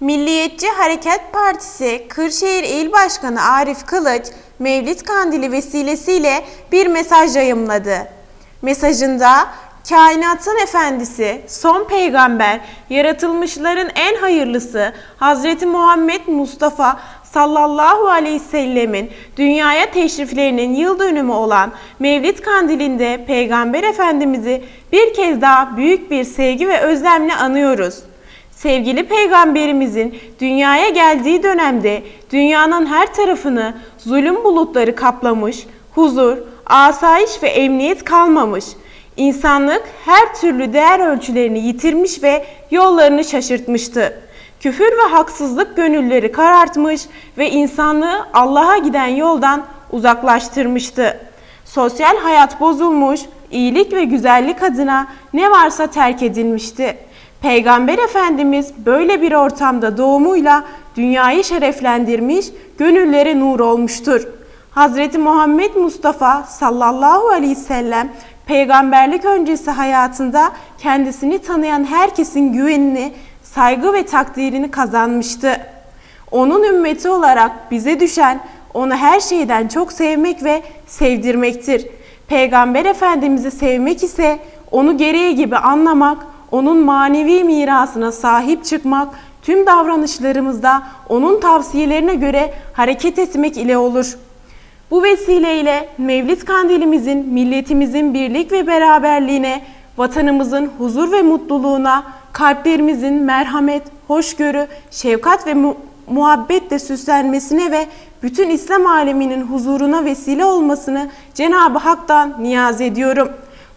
Milliyetçi Hareket Partisi Kırşehir İl Başkanı Arif Kılıç, Mevlid Kandili vesilesiyle bir mesaj yayımladı. Mesajında kainatın efendisi, son peygamber, yaratılmışların en hayırlısı Hazreti Muhammed Mustafa sallallahu aleyhi ve sellemin dünyaya teşriflerinin yıl dönümü olan Mevlid Kandili'nde Peygamber Efendimiz'i bir kez daha büyük bir sevgi ve özlemle anıyoruz. Sevgili peygamberimizin dünyaya geldiği dönemde dünyanın her tarafını zulüm bulutları kaplamış, huzur, asayiş ve emniyet kalmamış. İnsanlık her türlü değer ölçülerini yitirmiş ve yollarını şaşırtmıştı. Küfür ve haksızlık gönülleri karartmış ve insanlığı Allah'a giden yoldan uzaklaştırmıştı. Sosyal hayat bozulmuş, iyilik ve güzellik adına ne varsa terk edilmişti. Peygamber Efendimiz böyle bir ortamda doğumuyla dünyayı şereflendirmiş, gönüllere nur olmuştur. Hazreti Muhammed Mustafa sallallahu aleyhi ve sellem peygamberlik öncesi hayatında kendisini tanıyan herkesin güvenini, saygı ve takdirini kazanmıştı. Onun ümmeti olarak bize düşen onu her şeyden çok sevmek ve sevdirmektir. Peygamber Efendimiz'i sevmek ise onu gereği gibi anlamak, onun manevi mirasına sahip çıkmak, tüm davranışlarımızda onun tavsiyelerine göre hareket etmek ile olur. Bu vesileyle Mevlid Kandilimizin milletimizin birlik ve beraberliğine, vatanımızın huzur ve mutluluğuna, kalplerimizin merhamet, hoşgörü, şefkat ve mu- muhabbetle süslenmesine ve bütün İslam aleminin huzuruna vesile olmasını Cenab-ı Hak'tan niyaz ediyorum.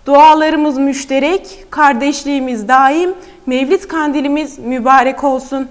Dualarımız müşterek, kardeşliğimiz daim, Mevlid kandilimiz mübarek olsun.